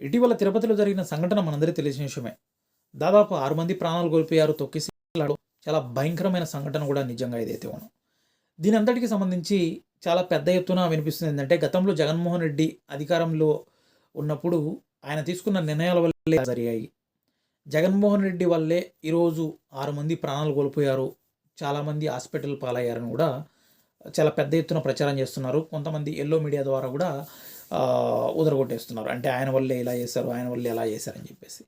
ఇటీవల తిరుపతిలో జరిగిన సంఘటన మనందరికీ తెలిసిన విషయమే. దాదాపు ఆరు మంది ప్రాణాలు కోల్పోయారు తొక్కిసలాడు చాలా భయంకరమైన సంఘటన కూడా నిజంగా ఇదైతే ఉన్నాం. దీని అంతటికి సంబంధించి చాలా పెద్ద ఎత్తున వినిపిస్తుంది ఏంటంటే గతంలో జగన్మోహన్ రెడ్డి అధికారంలో ఉన్నప్పుడు ఆయన తీసుకున్న నిర్ణయాల వల్లే జరిగాయి. జగన్మోహన్ రెడ్డి వల్లే ఈరోజు ఆరు మంది ప్రాణాలు కోల్పోయారు. చాలామంది హాస్పిటల్ పాలయ్యారని కూడా చాలా పెద్ద ఎత్తున ప్రచారం చేస్తున్నారు. కొంతమంది ఎల్లో మీడియా ద్వారా కూడా ఉదరగొట్టేస్తున్నారు అంటే ఆయన వల్లే ఇలా చేశారు ఆయన వల్లే ఎలా చేశారని చెప్పేసి.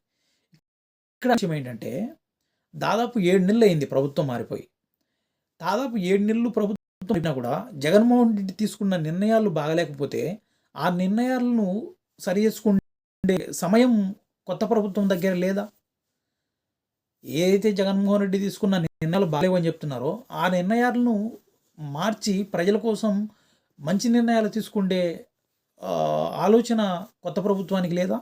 ఇక్కడ విషయం ఏంటంటే దాదాపు ఏడు నెలలు అయింది ప్రభుత్వం మారిపోయి. దాదాపు ఏడు నెలలు ప్రభుత్వం అయినా కూడా జగన్మోహన్ రెడ్డి తీసుకున్న నిర్ణయాలు బాగలేకపోతే ఆ నిర్ణయాలను సరి చేసుకుంటే సమయం కొత్త ప్రభుత్వం దగ్గర లేదా? ఏదైతే జగన్మోహన్ రెడ్డి తీసుకున్న నిర్ణయాలు బాగాలేవని చెప్తున్నారో ఆ నిర్ణయాలను మార్చి ప్రజల కోసం మంచి నిర్ణయాలు తీసుకుండే ఆలోచన కొత్త ప్రభుత్వానికి లేదా?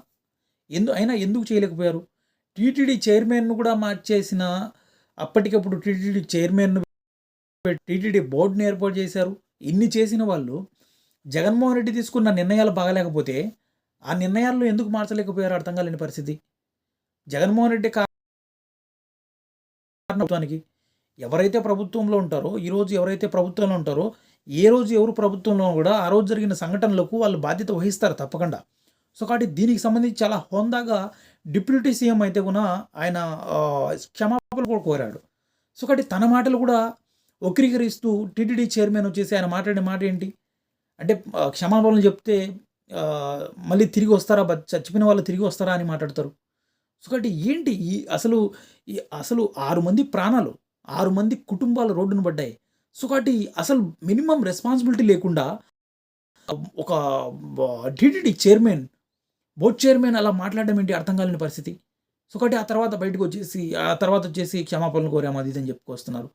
ఎందు అయినా ఎందుకు చేయలేకపోయారు? టీటీడీ చైర్మన్ను కూడా మార్చేసిన అప్పటికప్పుడు టీటీడీ చైర్మన్ను టీటీడీ బోర్డుని ఏర్పాటు చేశారు. ఇన్ని చేసిన వాళ్ళు జగన్మోహన్ రెడ్డి తీసుకున్న నిర్ణయాలు బాగలేకపోతే ఆ నిర్ణయాలను ఎందుకు మార్చలేకపోయారు? అర్థం కాలేని పరిస్థితి. జగన్మోహన్ రెడ్డి కా- ఎవరైతే ప్రభుత్వంలో ఉంటారో ఈరోజు ఎవరైతే ప్రభుత్వంలో ఉంటారో ఏ రోజు ఎవరు ప్రభుత్వంలో కూడా ఆ రోజు జరిగిన సంఘటనలకు వాళ్ళు బాధ్యత వహిస్తారు తప్పకుండా. సో కాబట్టి దీనికి సంబంధించి చాలా హోందాగా డిప్యూటీ సీఎం అయితే కూడా ఆయన క్షమాపణలు కూడా కోరాడు. సో కాబట్టి తన మాటలు కూడా వక్రీకరిస్తూ టీటీడీ చైర్మన్ వచ్చేసి ఆయన మాట్లాడిన మాట ఏంటి? అంటే క్షమాపణలు చెప్తే మళ్ళీ తిరిగి వస్తారా? చచ్చిపోయిన వాళ్ళు తిరిగి వస్తారా అని మాట్లాడతారు. సో కాబట్టి ఏంటి ఈ అసలు ఈ అసలు ఆరు మంది ప్రాణాలు ఆరు మంది కుటుంబాలు రోడ్డును పడ్డాయి. సో కాబట్టి అసలు మినిమం రెస్పాన్సిబిలిటీ లేకుండా ఒక టీటీడీ చైర్మన్ బోర్డ్ చైర్మన్ అలా మాట్లాడడం ఏంటి అర్థం కాలేని పరిస్థితి. సో కాబట్టి ఆ తర్వాత బయటకు వచ్చేసి ఆ తర్వాత వచ్చేసి క్షమాపణలు కోరాము అది ఇది అని చెప్పుకొస్తున్నారు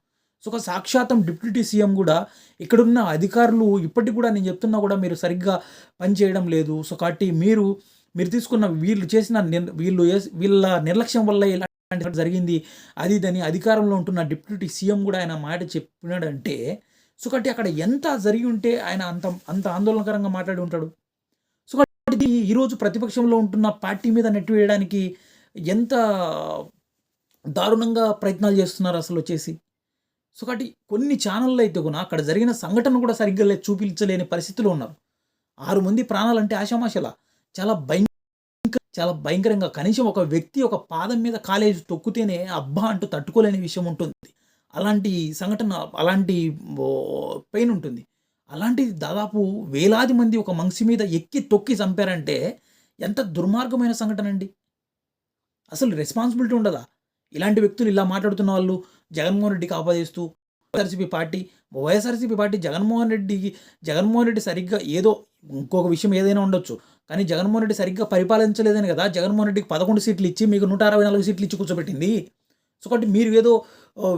సో ఒక సాక్షాత్తం డిప్యూటీ సీఎం కూడా ఇక్కడున్న అధికారులు ఇప్పటికి కూడా నేను చెప్తున్నా కూడా మీరు సరిగ్గా పనిచేయడం లేదు. సో కాబట్టి మీరు మీరు తీసుకున్న వీళ్ళు చేసిన వీళ్ళు వీళ్ళ నిర్లక్ష్యం వల్ల ఇలా జరిగింది. అది ఇదని అధికారంలో ఉంటున్న డిప్యూటీ సీఎం కూడా ఆయన మాట చెప్పినాడంటే సో కాబట్టి అక్కడ ఎంత జరిగి ఉంటే ఆయన అంత అంత ఆందోళనకరంగా మాట్లాడి ఉంటాడు? సో కాబట్టి ఈరోజు ప్రతిపక్షంలో ఉంటున్న పార్టీ మీద నెట్టివేయడానికి ఎంత దారుణంగా ప్రయత్నాలు చేస్తున్నారు అసలు వచ్చేసి? సో కాబట్టి కొన్ని ఛానళ్ళు అయితే కూడా అక్కడ జరిగిన సంఘటన కూడా సరిగ్గా చూపించలేని పరిస్థితిలో ఉన్నారు. ఆరు మంది ప్రాణాలంటే ఆషామాషలా. చాలా భయం చాలా భయంకరంగా కనీసం ఒక వ్యక్తి ఒక పాదం మీద కాలేజ్ తొక్కితేనే అబ్బా అంటూ తట్టుకోలేని విషయం ఉంటుంది. అలాంటి సంఘటన అలాంటి పెయిన్ ఉంటుంది. అలాంటిది దాదాపు వేలాది మంది ఒక మనిషి మీద ఎక్కి తొక్కి చంపారంటే ఎంత దుర్మార్గమైన సంఘటన అండి అసలు రెస్పాన్సిబిలిటీ ఉండదా? ఇలాంటి వ్యక్తులు ఇలా మాట్లాడుతున్న వాళ్ళు జగన్మోహన్ రెడ్డికి ఆపాదిస్తూ వైఎస్ఆర్సీపీ పార్టీ వైఎస్ఆర్సీపీ పార్టీ జగన్మోహన్ రెడ్డి జగన్మోహన్ రెడ్డి సరిగ్గా ఏదో ఇంకొక విషయం ఏదైనా ఉండొచ్చు. కానీ జగన్మోహన్ రెడ్డి సరిగ్గా పరిపాలించలేదని కదా జగన్మోహన్ రెడ్డికి పదకొండు సీట్లు ఇచ్చి మీకు నూట అరవై నాలుగు సీట్లు ఇచ్చి కూర్చోబెట్టింది. సో కాబట్టి మీరు ఏదో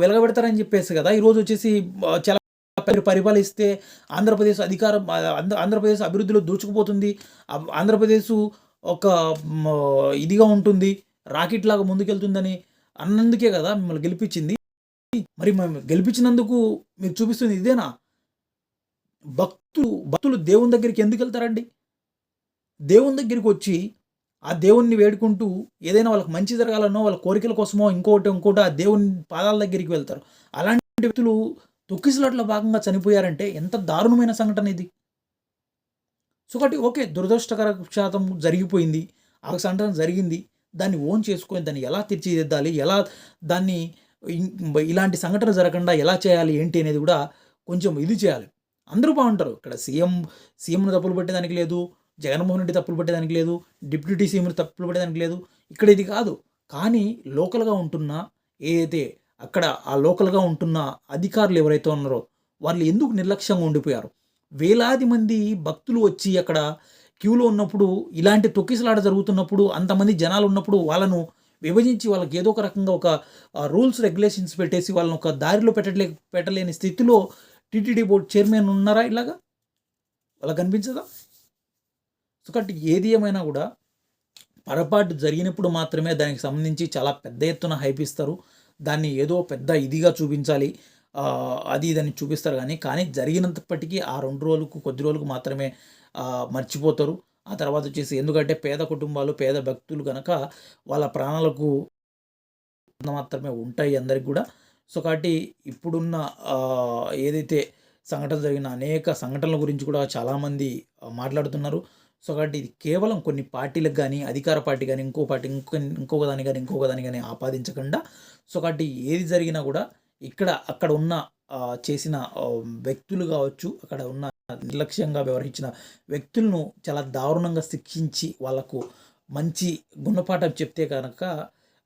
వెలగబెడతారని చెప్పేసి కదా ఈరోజు వచ్చేసి చాలా మీరు పరిపాలిస్తే ఆంధ్రప్రదేశ్ అధికారం ఆంధ్రప్రదేశ్ అభివృద్ధిలో దూచుకుపోతుంది. ఆంధ్రప్రదేశ్ ఒక ఇదిగా ఉంటుంది రాకెట్ లాగా ముందుకెళ్తుందని అన్నందుకే కదా మిమ్మల్ని గెలిపించింది. మరి మేము గెలిపించినందుకు మీరు చూపిస్తుంది ఇదేనా? భక్తులు భక్తులు దేవుని దగ్గరికి ఎందుకు వెళ్తారండి? దేవుని దగ్గరికి వచ్చి ఆ దేవుణ్ణి వేడుకుంటూ ఏదైనా వాళ్ళకి మంచి జరగాలనో వాళ్ళ కోరికల కోసమో ఇంకోటి ఇంకోటి ఆ దేవుని పాదాల దగ్గరికి వెళ్తారు. అలాంటి వ్యక్తులు తొక్కిసలాట్లో భాగంగా చనిపోయారంటే ఎంత దారుణమైన సంఘటన ఇది. సో కాబట్టి ఓకే దురదృష్టకర శాతం జరిగిపోయింది ఆ సంఘటన జరిగింది దాన్ని ఓన్ చేసుకొని దాన్ని ఎలా తీర్చిదిద్దాలి ఎలా దాన్ని ఇలాంటి సంఘటన జరగకుండా ఎలా చేయాలి ఏంటి అనేది కూడా కొంచెం ఇది చేయాలి. అందరూ బాగుంటారు. ఇక్కడ సీఎం సీఎంను తప్పులు పట్టేదానికి లేదు జగన్మోహన్ రెడ్డి తప్పులు పట్టేదానికి లేదు డిప్యూటీ సీఎంను తప్పులు పట్టేదానికి లేదు. ఇక్కడ ఇది కాదు. కానీ లోకల్గా ఉంటున్న ఏదైతే అక్కడ ఆ లోకల్గా ఉంటున్న అధికారులు ఎవరైతే ఉన్నారో వాళ్ళు ఎందుకు నిర్లక్ష్యంగా ఉండిపోయారు? వేలాది మంది భక్తులు వచ్చి అక్కడ క్యూలో ఉన్నప్పుడు ఇలాంటి తొక్కిసలాట జరుగుతున్నప్పుడు అంతమంది జనాలు ఉన్నప్పుడు వాళ్ళను విభజించి వాళ్ళకి ఏదో ఒక రకంగా ఒక రూల్స్ రెగ్యులేషన్స్ పెట్టేసి వాళ్ళని ఒక దారిలో పెట్టలే పెట్టలేని స్థితిలో టీటీడీ బోర్డు చైర్మన్ ఉన్నారా ఇలాగా? వాళ్ళకి కనిపించదా సో కాబట్టి ఏది ఏమైనా కూడా పొరపాటు జరిగినప్పుడు మాత్రమే దానికి సంబంధించి చాలా పెద్ద ఎత్తున హైప్ ఇస్తారు. దాన్ని ఏదో పెద్ద ఇదిగా చూపించాలి. అది ఇదని చూపిస్తారు కానీ కానీ జరిగినంతప్పటికీ ఆ రెండు రోజులకు కొద్ది రోజులకు మాత్రమే మర్చిపోతారు. ఆ తర్వాత వచ్చేసి ఎందుకంటే పేద కుటుంబాలు పేద భక్తులు కనుక వాళ్ళ ప్రాణాలకు మాత్రమే ఉంటాయి అందరికి కూడా. సో కాబట్టి ఇప్పుడున్న ఏదైతే సంఘటన జరిగిన అనేక సంఘటనల గురించి కూడా చాలామంది మాట్లాడుతున్నారు. సో కాబట్టి ఇది కేవలం కొన్ని పార్టీలకు కానీ అధికార పార్టీ కానీ ఇంకో పార్టీ ఇంకో ఇంకొక దాని కానీ ఇంకొక దాని కానీ ఆపాదించకుండా సో కాబట్టి ఏది జరిగినా కూడా ఇక్కడ అక్కడ ఉన్న చేసిన వ్యక్తులు కావచ్చు అక్కడ ఉన్న నిర్లక్ష్యంగా వ్యవహరించిన వ్యక్తులను చాలా దారుణంగా శిక్షించి వాళ్ళకు మంచి గుణపాఠం చెప్తే కనుక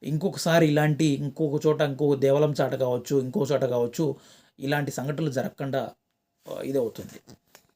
ఇంకొకసారి ఇలాంటి ఇంకొక చోట ఇంకొక దేవలం చాట కావచ్చు ఇంకో చోట కావచ్చు ఇలాంటి సంఘటనలు జరగకుండా ఇది అవుతుంది